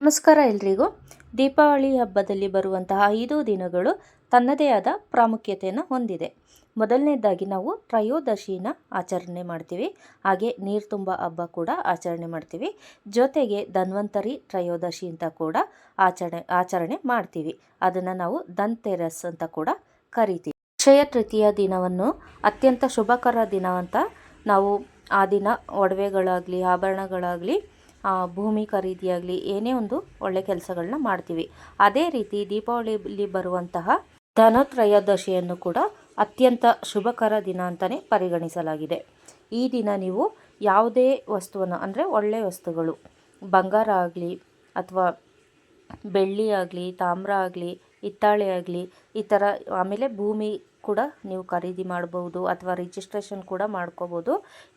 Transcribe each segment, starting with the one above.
ನಮಸ್ಕಾರ ಎಲ್ರಿಗೂ. ದೀಪಾವಳಿ ಹಬ್ಬದಲ್ಲಿ ಬರುವಂತಹ ಐದು ದಿನಗಳು ತನ್ನದೇ ಆದ ಪ್ರಾಮುಖ್ಯತೆಯನ್ನು ಹೊಂದಿದೆ. ಮೊದಲನೇದಾಗಿ ನಾವು ತ್ರಯೋದಶಿನ ಆಚರಣೆ ಮಾಡ್ತೀವಿ. ಹಾಗೆ ನೀರು ತುಂಬ ಹಬ್ಬ ಕೂಡ ಆಚರಣೆ ಮಾಡ್ತೀವಿ. ಜೊತೆಗೆ ಧನ್ವಂತರಿ ತ್ರಯೋದಶಿ ಅಂತ ಕೂಡ ಆಚರಣೆ ಆಚರಣೆ ಮಾಡ್ತೀವಿ. ಅದನ್ನು ನಾವು ಧನ್ತೆರಸ್ ಅಂತ ಕೂಡ ಕರಿತೀವಿ. ಅಕ್ಷಯ ತೃತೀಯ ದಿನವನ್ನು ಅತ್ಯಂತ ಶುಭಕರ ದಿನ ಅಂತ ನಾವು ಆ ದಿನ ಒಡವೆಗಳಾಗಲಿ, ಆಭರಣಗಳಾಗಲಿ ಭೂಮಿ ಖರೀದಿಯಾಗಲಿ ಏನೇ ಒಂದು ಒಳ್ಳೆ ಕೆಲಸಗಳನ್ನ ಮಾಡ್ತೀವಿ. ಅದೇ ರೀತಿ ದೀಪಾವಳಿಯಲ್ಲಿ ಬರುವಂತಹ ಧನತ್ರಯೋದಶಿಯನ್ನು ಕೂಡ ಅತ್ಯಂತ ಶುಭಕರ ದಿನ ಅಂತಲೇ ಪರಿಗಣಿಸಲಾಗಿದೆ. ಈ ದಿನ ನೀವು ಯಾವುದೇ ವಸ್ತುವನ್ನು, ಅಂದರೆ ಒಳ್ಳೆಯ ವಸ್ತುಗಳು, ಬಂಗಾರ ಆಗಲಿ ಅಥವಾ ಬೆಳ್ಳಿ ಆಗಲಿ, ತಾಮ್ರ ಆಗಲಿ, ಹಿತ್ತಾಳೆ ಆಗಲಿ, ಈ ಥರ ಆಮೇಲೆ ಭೂಮಿ ಕೂಡ ನೀವು ಖರೀದಿ ಮಾಡ್ಬೋದು ಅಥವಾ ರಿಜಿಸ್ಟ್ರೇಷನ್ ಕೂಡ ಮಾಡ್ಕೋಬೋದು.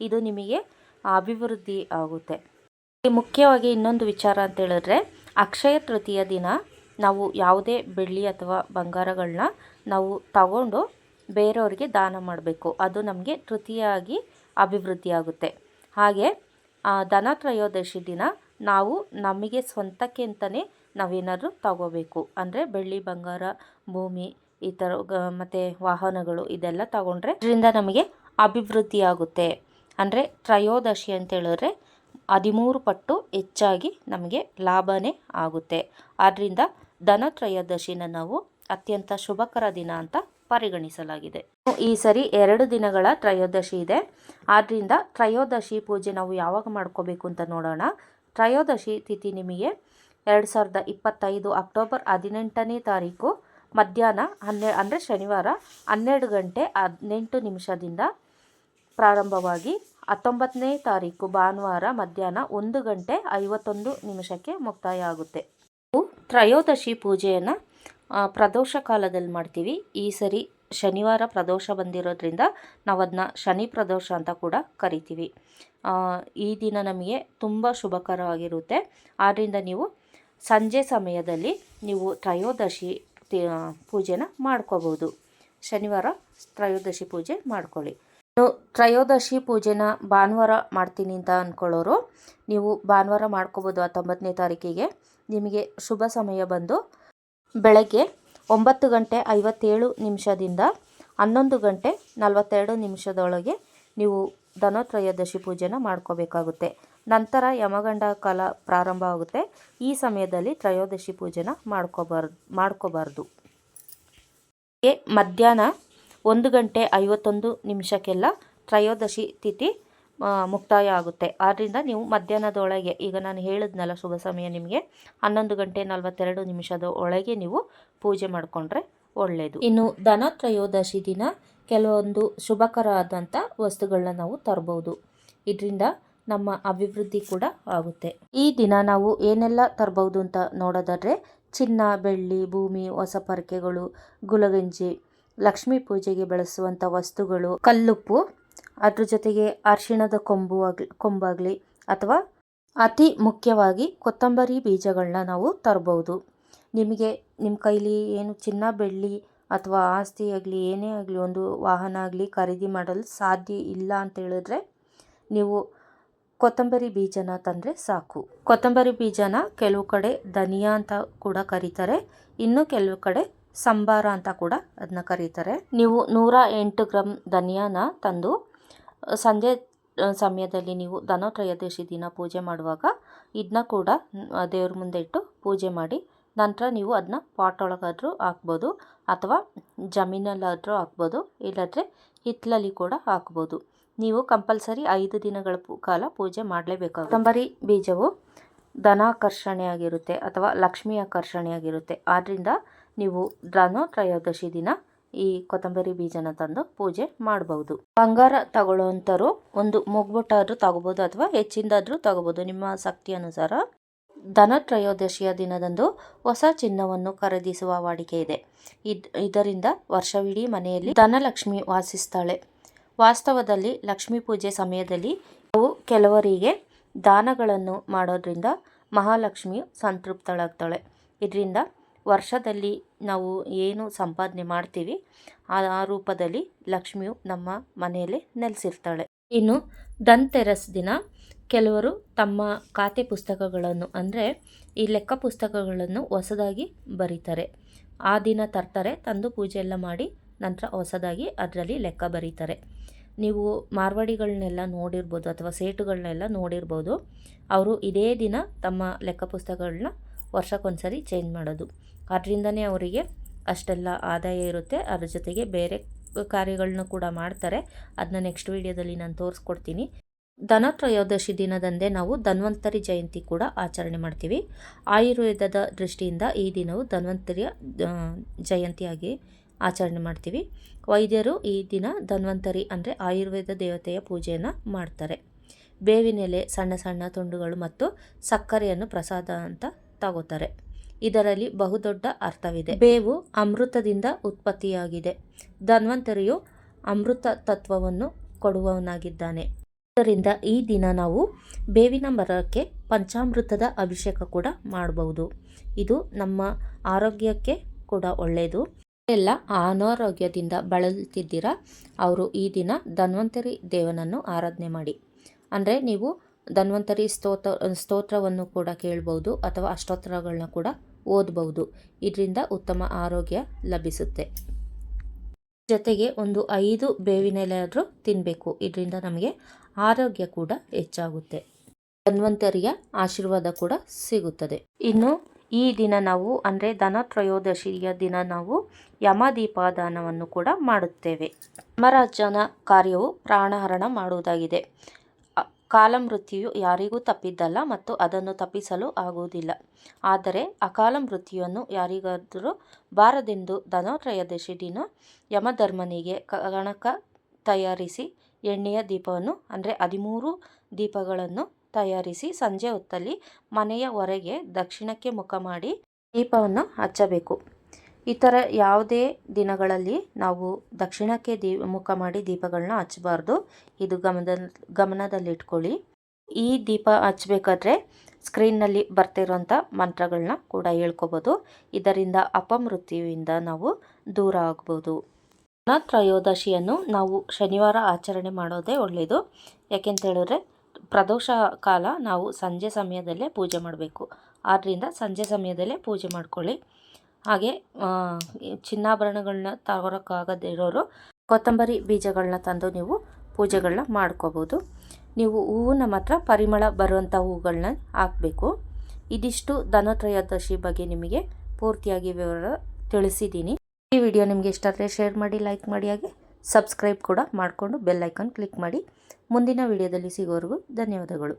ಇದು ನಿಮಗೆ ಅಭಿವೃದ್ಧಿ ಆಗುತ್ತೆ. ಮುಖ್ಯವಾಗಿ ಇನ್ನೊಂದು ವಿಚಾರ ಅಂತ ಹೇಳಿದ್ರೆ, ಅಕ್ಷಯ ತೃತೀಯ ದಿನ ನಾವು ಯಾವುದೇ ಬೆಳ್ಳಿ ಅಥವಾ ಬಂಗಾರಗಳನ್ನ ನಾವು ತಗೊಂಡು ಬೇರೆಯವ್ರಿಗೆ ದಾನ ಮಾಡಬೇಕು. ಅದು ನಮಗೆ ತೃತೀಯಾಗಿ ಅಭಿವೃದ್ಧಿ ಆಗುತ್ತೆ. ಹಾಗೆ ದನ ಧನ ತ್ರಯೋದಶಿ ದಿನ ನಾವು ನಮಗೆ ಸ್ವಂತಕ್ಕೆ ಅಂತಲೇ ನಾವೇನಾದರೂ ತಗೋಬೇಕು. ಅಂದರೆ ಬೆಳ್ಳಿ, ಬಂಗಾರ, ಭೂಮಿ, ಈ ಥರ ಮತ್ತು ವಾಹನಗಳು ಇದೆಲ್ಲ ತಗೊಂಡ್ರೆ ಇದರಿಂದ ನಮಗೆ ಅಭಿವೃದ್ಧಿ ಆಗುತ್ತೆ. ಅಂದರೆ ತ್ರಯೋದಶಿ ಅಂತ ಹೇಳಿದ್ರೆ ಹದಿಮೂರು ಪಟ್ಟು ಹೆಚ್ಚಾಗಿ ನಮಗೆ ಲಾಭನೇ ಆಗುತ್ತೆ. ಆದ್ದರಿಂದ ಧನತ್ರಯೋದಶಿನ ನಾವು ಅತ್ಯಂತ ಶುಭಕರ ದಿನ ಅಂತ ಪರಿಗಣಿಸಲಾಗಿದೆ. ಈ ಸರಿ ಎರಡು ದಿನಗಳ ತ್ರಯೋದಶಿ ಇದೆ. ಆದ್ದರಿಂದ ತ್ರಯೋದಶಿ ಪೂಜೆ ನಾವು ಯಾವಾಗ ಮಾಡ್ಕೋಬೇಕು ಅಂತ ನೋಡೋಣ. ತ್ರಯೋದಶಿ ತಿಥಿ ನಿಮಗೆ ಎರಡು ಸಾವಿರದ ಇಪ್ಪತ್ತೈದು ಅಕ್ಟೋಬರ್ ಹದಿನೆಂಟನೇ ತಾರೀಕು ಮಧ್ಯಾಹ್ನ ಹನ್ನೆ, ಅಂದರೆ ಶನಿವಾರ ಹನ್ನೆರಡು ಗಂಟೆ ಹದಿನೆಂಟು ನಿಮಿಷದಿಂದ ಪ್ರಾರಂಭವಾಗಿ ಹತ್ತೊಂಬತ್ತನೇ ತಾರೀಕು ಭಾನುವಾರ ಮಧ್ಯಾಹ್ನ ಒಂದು ಗಂಟೆ ಐವತ್ತೊಂದು ನಿಮಿಷಕ್ಕೆ ಮುಕ್ತಾಯ ಆಗುತ್ತೆ ನಾವು ತ್ರಯೋದಶಿ ಪೂಜೆಯನ್ನು ಪ್ರದೋಷ ಕಾಲದಲ್ಲಿ ಮಾಡ್ತೀವಿ. ಈ ಸರಿ ಶನಿವಾರ ಪ್ರದೋಷ ಬಂದಿರೋದ್ರಿಂದ ನಾವು ಅದನ್ನ ಶನಿ ಪ್ರದೋಷ ಅಂತ ಕೂಡ ಕರಿತೀವಿ. ಈ ದಿನ ನಮಗೆ ತುಂಬ ಶುಭಕರವಾಗಿರುತ್ತೆ. ಆದ್ದರಿಂದ ನೀವು ಸಂಜೆ ಸಮಯದಲ್ಲಿ ನೀವು ತ್ರಯೋದಶಿ ಪೂಜೆನ ಮಾಡ್ಕೋಬೋದು ಶನಿವಾರ ತ್ರಯೋದಶಿ ಪೂಜೆ ಮಾಡ್ಕೊಳ್ಳಿ. ಇನ್ನು ತ್ರಯೋದಶಿ ಪೂಜೆನ ಭಾನುವಾರ ಮಾಡ್ತೀನಿ ಅಂತ ಅಂದ್ಕೊಳ್ಳೋರು ನೀವು ಭಾನುವಾರ ಮಾಡ್ಕೋಬೋದು ಹತ್ತೊಂಬತ್ತನೇ ತಾರೀಕಿಗೆ. ನಿಮಗೆ ಶುಭ ಸಮಯ ಬಂದು ಬೆಳಗ್ಗೆ ಒಂಬತ್ತು ಗಂಟೆ ಐವತ್ತೇಳು ನಿಮಿಷದಿಂದ ಹನ್ನೊಂದು ಗಂಟೆ ನಲವತ್ತೆರಡು ನಿಮಿಷದೊಳಗೆ ನೀವು ಧನತ್ರಯೋದಶಿ ಪೂಜೆನ ಮಾಡ್ಕೋಬೇಕಾಗುತ್ತೆ. ನಂತರ ಯಮಗಂಡ ಕಾಲ ಪ್ರಾರಂಭ ಆಗುತ್ತೆ. ಈ ಸಮಯದಲ್ಲಿ ತ್ರಯೋದಶಿ ಪೂಜೆನ ಮಾಡ್ಕೋಬಾರ್ದು. ಮಾಡ್ಕೋಬಾರ್ದು ಮಧ್ಯಾಹ್ನ ಒಂದು ಗಂಟೆ ಐವತ್ತೊಂದು ನಿಮಿಷಕ್ಕೆಲ್ಲ ತ್ರಯೋದಶಿ ತಿಥಿ ಮುಕ್ತಾಯ ಆಗುತ್ತೆ. ಆದ್ದರಿಂದ ನೀವು ಮಧ್ಯಾಹ್ನದೊಳಗೆ, ಈಗ ನಾನು ಹೇಳಿದ್ನಲ್ಲ ಶುಭ ಸಮಯ ನಿಮಗೆ, ಹನ್ನೊಂದು ಗಂಟೆ ನಲವತ್ತೆರಡು ನಿಮಿಷದ ಒಳಗೆ ನೀವು ಪೂಜೆ ಮಾಡಿಕೊಂಡ್ರೆ ಒಳ್ಳೆಯದು ಇನ್ನು ದನ ತ್ರಯೋದಶಿ ದಿನ ಕೆಲವೊಂದು ಶುಭಕರ ಆದಂಥ ವಸ್ತುಗಳನ್ನ ನಾವು ತರ್ಬೋದು. ಇದರಿಂದ ನಮ್ಮ ಅಭಿವೃದ್ಧಿ ಕೂಡ ಆಗುತ್ತೆ. ಈ ದಿನ ನಾವು ಏನೆಲ್ಲ ತರಬಹುದು ಅಂತ ನೋಡೋದಾದರೆ, ಚಿನ್ನ, ಬೆಳ್ಳಿ, ಭೂಮಿ, ಹೊಸ ಪರಕೆಗಳು, ಗುಲಗಂಜಿ ಲಕ್ಷ್ಮೀ ಪೂಜೆಗೆ ಬಳಸುವಂಥ ವಸ್ತುಗಳು ಕಲ್ಲುಪ್ಪು. ಅದ್ರ ಜೊತೆಗೆ ಅರಿಶಿಣದ ಕೊಂಬು ಆಗ್ಲಿ ಕೊಂಬಾಗಲಿ ಅಥವಾ ಅತಿ ಮುಖ್ಯವಾಗಿ ಕೊತ್ತಂಬರಿ ಬೀಜಗಳನ್ನ ನಾವು ತರ್ಬೋದು. ನಿಮಗೆ ನಿಮ್ಮ ಕೈಲಿ ಏನು ಚಿನ್ನ, ಬೆಳ್ಳಿ ಅಥವಾ ಆಸ್ತಿ ಆಗಲಿ, ಏನೇ ಆಗಲಿ, ಒಂದು ವಾಹನ ಆಗಲಿ ಖರೀದಿ ಮಾಡಲು ಸಾಧ್ಯ ಇಲ್ಲ ಅಂತ ಹೇಳಿದ್ರೆ ನೀವು ಕೊತ್ತಂಬರಿ ಬೀಜನ ತಂದರೆ ಸಾಕು. ಕೊತ್ತಂಬರಿ ಬೀಜನ ಕೆಲವು ಕಡೆ ಧನಿಯಾ ಅಂತ ಕೂಡ ಕರೀತಾರೆ. ಇನ್ನು ಕೆಲವು ಕಡೆ ಸಂಬಾರ ಅಂತ ಕೂಡ ಅದನ್ನ ಕರೀತಾರೆ. ನೀವು ನೂರ ಎಂಟು ಗ್ರಾಮ್ ಧನಿಯಾನ ತಂದು ಸಂಜೆ ಸಮಯದಲ್ಲಿ ನೀವು ಧನತ್ರಯೋದಶಿ ದಿನ ಪೂಜೆ ಮಾಡುವಾಗ ಇದನ್ನ ಕೂಡ ದೇವ್ರ ಮುಂದೆ ಇಟ್ಟು ಪೂಜೆ ಮಾಡಿ, ನಂತರ ನೀವು ಅದನ್ನ ಪಾಟ್ ಒಳಗಾದರೂ ಹಾಕ್ಬೋದು ಅಥವಾ ಜಮೀನಲ್ಲಾದರೂ ಹಾಕ್ಬೋದು, ಇಲ್ಲದ್ರೆ ಹಿತ್ತಲಲ್ಲಿ ಕೂಡ ಹಾಕ್ಬೋದು. ನೀವು ಕಂಪಲ್ಸರಿ ಐದು ದಿನಗಳ ಕಾಲ ಪೂಜೆ ಮಾಡಲೇಬೇಕಾಗುತ್ತೆ. ಕೊತ್ತಂಬರಿ ಬೀಜವು ಧನಾಕರ್ಷಣೆಯಾಗಿರುತ್ತೆ ಅಥವಾ ಲಕ್ಷ್ಮಿ ಆಕರ್ಷಣೆಯಾಗಿರುತ್ತೆ. ಆದ್ದರಿಂದ ನೀವು ಧನತ್ರಯೋದಶಿ ದಿನ ಈ ಕೊತ್ತಂಬರಿ ಬೀಜನ ತಂದು ಪೂಜೆ ಮಾಡಬಹುದು ಬಂಗಾರ ತಗೊಳ್ಳುವಂಥರು ಒಂದು ಮುಗ್ಬೊಟ್ಟಾದ್ರೂ ತಗೋಬೋದು ಅಥವಾ ಹೆಚ್ಚಿಂದಾದ್ರೂ ತಗೋಬೋದು. ನಿಮ್ಮ ಶಕ್ತಿ ಅನುಸಾರ ಧನತ್ರಯೋದಶಿಯ ದಿನದಂದು ಹೊಸ ಚಿನ್ನವನ್ನು ಖರೀದಿಸುವ ವಾಡಿಕೆ ಇದೆ. ಇದ್ ಇದರಿಂದ ವರ್ಷವಿಡೀ ಮನೆಯಲ್ಲಿ ಧನಲಕ್ಷ್ಮಿ ವಾಸಿಸ್ತಾಳೆ. ವಾಸ್ತವದಲ್ಲಿ ಲಕ್ಷ್ಮೀ ಪೂಜೆ ಸಮಯದಲ್ಲಿ ನಾವು ಕೆಲವರಿಗೆ ದಾನಗಳನ್ನು ಮಾಡೋದ್ರಿಂದ ಮಹಾಲಕ್ಷ್ಮಿಯು ಸಂತೃಪ್ತಳಾಗ್ತಾಳೆ. ಇದರಿಂದ ವರ್ಷದಲ್ಲಿ ನಾವು ಏನು ಸಂಪಾದನೆ ಮಾಡ್ತೀವಿ, ಆ ರೂಪದಲ್ಲಿ ಲಕ್ಷ್ಮಿಯು ನಮ್ಮ ಮನೆಯಲ್ಲಿ ನೆಲೆಸಿರ್ತಾಳೆ. ಇನ್ನು ಧನ್ತೆರಸ್ ದಿನ ಕೆಲವರು ತಮ್ಮ ಖಾತೆ ಪುಸ್ತಕಗಳನ್ನು ಅಂದರೆ ಈ ಲೆಕ್ಕ ಪುಸ್ತಕಗಳನ್ನು ಹೊಸದಾಗಿ ಬರೀತಾರೆ. ಆ ದಿನ ತರ್ತಾರೆ, ತಂದು ಪೂಜೆ ಎಲ್ಲ ಮಾಡಿ ನಂತರ ಹೊಸದಾಗಿ ಅದರಲ್ಲಿ ಲೆಕ್ಕ ಬರೀತಾರೆ. ನೀವು ಮಾರ್ವಾಡಿಗಳನ್ನೆಲ್ಲ ನೋಡಿರ್ಬೋದು ಅಥವಾ ಸೇಟುಗಳನ್ನೆಲ್ಲ ನೋಡಿರ್ಬೋದು, ಅವರು ಇದೇ ದಿನ ತಮ್ಮ ಲೆಕ್ಕ ಪುಸ್ತಕಗಳನ್ನ ವರ್ಷಕ್ಕೊಂದ್ಸರಿ ಚೇಂಜ್ ಮಾಡೋದು. ಅದರಿಂದನೇ ಅವರಿಗೆ ಅಷ್ಟೆಲ್ಲ ಆದಾಯ ಇರುತ್ತೆ. ಅದ್ರ ಜೊತೆಗೆ ಬೇರೆ ಕಾರ್ಯಗಳನ್ನ ಕೂಡ ಮಾಡ್ತಾರೆ. ಅದನ್ನ ನೆಕ್ಸ್ಟ್ ವಿಡಿಯೋದಲ್ಲಿ ನಾನು ತೋರಿಸ್ಕೊಡ್ತೀನಿ. ಧನ ತ್ರಯೋದಶಿ ದಿನದಂದೇ ನಾವು ಧನ್ವಂತರಿ ಜಯಂತಿ ಕೂಡ ಆಚರಣೆ ಮಾಡ್ತೀವಿ. ಆಯುರ್ವೇದದ ದೃಷ್ಟಿಯಿಂದ ಈ ದಿನವು ಧನ್ವಂತರಿಯ ಜಯಂತಿಯಾಗಿ ಆಚರಣೆ ಮಾಡ್ತೀವಿ. ವೈದ್ಯರು ಈ ದಿನ ಧನ್ವಂತರಿ ಅಂದರೆ ಆಯುರ್ವೇದ ದೇವತೆಯ ಪೂಜೆಯನ್ನು ಮಾಡ್ತಾರೆ. ಬೇವಿನೆಲೆ, ಸಣ್ಣ ಸಣ್ಣ ತುಂಡುಗಳು ಮತ್ತು ಸಕ್ಕರೆಯನ್ನು ಪ್ರಸಾದ ಅಂತ ತಗೋತಾರೆ. ಇದರಲ್ಲಿ ಬಹುದೊಡ್ಡ ಅರ್ಥವಿದೆ. ಬೇವು ಅಮೃತದಿಂದ ಉತ್ಪತ್ತಿಯಾಗಿದೆ. ಧನ್ವಂತರಿಯು ಅಮೃತ ತತ್ವವನ್ನು ಕೊಡುವವನಾಗಿದ್ದಾನೆ. ಆದ್ದರಿಂದ ಈ ದಿನ ನಾವು ಬೇವಿನ ಮರಕ್ಕೆ ಪಂಚಾಮೃತದ ಅಭಿಷೇಕ ಕೂಡ ಮಾಡಬಹುದು. ಇದು ನಮ್ಮ ಆರೋಗ್ಯಕ್ಕೆ ಕೂಡ ಒಳ್ಳೆಯದು. ಎಲ್ಲ ಅನಾರೋಗ್ಯದಿಂದ ಬಳಲುತ್ತಿದ್ದೀರಾ? ಅವರು ಈ ದಿನ ಧನ್ವಂತರಿ ದೇವನನ್ನು ಆರಾಧನೆ ಮಾಡಿ. ಅಂದರೆ ನೀವು ಧನ್ವಂತರಿ ಸ್ತೋತ್ರ ಸ್ತೋತ್ರವನ್ನು ಕೂಡ ಕೇಳ್ಬೋದು ಅಥವಾ ಅಷ್ಟೋತ್ರಗಳನ್ನ ಕೂಡ ಓದಬಹುದು. ಇದರಿಂದ ಉತ್ತಮ ಆರೋಗ್ಯ ಲಭಿಸುತ್ತೆ. ಜೊತೆಗೆ ಒಂದು ಐದು ಬೇವಿನ ಆದರೂ ತಿನ್ನಬೇಕು ಇದರಿಂದ ನಮಗೆ ಆರೋಗ್ಯ ಕೂಡ ಹೆಚ್ಚಾಗುತ್ತೆ. ಧನ್ವಂತರಿಯ ಆಶೀರ್ವಾದ ಕೂಡ ಸಿಗುತ್ತದೆ. ಇನ್ನು ಈ ದಿನ ನಾವು, ಅಂದರೆ ಧನ ತ್ರಯೋದಶಿಯ ದಿನ ನಾವು ಯಮದೀಪಾದಾನವನ್ನು ಕೂಡ ಮಾಡುತ್ತೇವೆ. ಯಮರಾಜನ ಕಾರ್ಯವು ಪ್ರಾಣಹರಣ ಮಾಡುವುದಾಗಿದೆ. ಅ- ಮೃತ್ಯು ಯಾರಿಗೂ ತಪ್ಪಿದ್ದಲ್ಲ ಮತ್ತು ಅದನ್ನು ತಪ್ಪಿಸಲು ಆಗುವುದಿಲ್ಲ. ಆದರೆ ಅಕಾಲ ಮೃತ್ಯುವನ್ನು ಯಾರಿಗಾದರೂ ಬಾರದೆಂದು ಧನೋತ್ರಯದಶಿ ದಿನ ಯಮಧರ್ಮನಿಗೆ ಕಣಕ ತಯಾರಿಸಿ ಎಣ್ಣೆಯ ದೀಪವನ್ನು, ಅಂದರೆ ಹದಿಮೂರು ದೀಪಗಳನ್ನು ತಯಾರಿಸಿ ಸಂಜೆ ಹೊತ್ತಲ್ಲಿ ಮನೆಯ ಹೊರಗೆ ದಕ್ಷಿಣಕ್ಕೆ ಮುಖ ಮಾಡಿ ದೀಪವನ್ನು ಹಚ್ಚಬೇಕು. ಥರ ಯಾವುದೇ ದಿನಗಳಲ್ಲಿ ನಾವು ದಕ್ಷಿಣಕ್ಕೆ ದೀ, ಮುಖ ಮಾಡಿ ದೀಪಗಳನ್ನ ಹಚ್ಚಬಾರ್ದು. ಇದು ಗಮನದಲ್ಲಿ ಗಮನದಲ್ಲಿಟ್ಕೊಳ್ಳಿ. ಈ ದೀಪ ಹಚ್ಚಬೇಕಾದ್ರೆ ಸ್ಕ್ರೀನ್ನಲ್ಲಿ ಬರ್ತಿರೋಂಥ ಮಂತ್ರಗಳನ್ನ ಕೂಡ ಹೇಳ್ಕೊಬೋದು. ಇದರಿಂದ ಅಪಮೃತ್ಯುವಿಂದ ನಾವು ದೂರ ಆಗ್ಬೋದು. ತ್ರಯೋದಶಿಯನ್ನು ನಾವು ಶನಿವಾರ ಆಚರಣೆ ಮಾಡೋದೇ ಒಳ್ಳೆಯದು ಯಾಕೆಂತ ಹೇಳಿದ್ರೆ ಪ್ರದೋಷ ಕಾಲ ನಾವು ಸಂಜೆ ಸಮಯದಲ್ಲೇ ಪೂಜೆ ಮಾಡಬೇಕು. ಆದ್ದರಿಂದ ಸಂಜೆ ಸಮಯದಲ್ಲೇ ಪೂಜೆ ಮಾಡ್ಕೊಳ್ಳಿ. ಹಾಗೆ ಚಿನ್ನಾಭರಣಗಳನ್ನ ತಗೊಳಕ್ಕಾಗದೇ ಇರೋರು ಕೊತ್ತಂಬರಿ ಬೀಜಗಳನ್ನ ತಂದು ನೀವು ಪೂಜೆಗಳನ್ನ ಮಾಡ್ಕೋಬೋದು. ನೀವು ಹೂವನ್ನ ಮಾತ್ರ ಪರಿಮಳ ಬರುವಂಥ ಹೂಗಳನ್ನ ಹಾಕಬೇಕು. ಇದಿಷ್ಟು ಧನತ್ರಯೋದಶಿ ಬಗ್ಗೆ ನಿಮಗೆ ಪೂರ್ತಿಯಾಗಿ ವಿವರ ತಿಳಿಸಿದ್ದೀನಿ. ಈ ವಿಡಿಯೋ ನಿಮಗೆ ಇಷ್ಟ ಆದರೆ ಶೇರ್ ಮಾಡಿ, ಲೈಕ್ ಮಾಡಿ, ಹಾಗೆ ಸಬ್ಸ್ಕ್ರೈಬ್ ಕೂಡ ಮಾಡಿಕೊಂಡು ಬೆಲ್ ಐಕಾನ್ ಕ್ಲಿಕ್ ಮಾಡಿ. ಮುಂದಿನ ವಿಡಿಯೋದಲ್ಲಿ ಸಿಗೋವರೆಗೂ ಧನ್ಯವಾದಗಳು.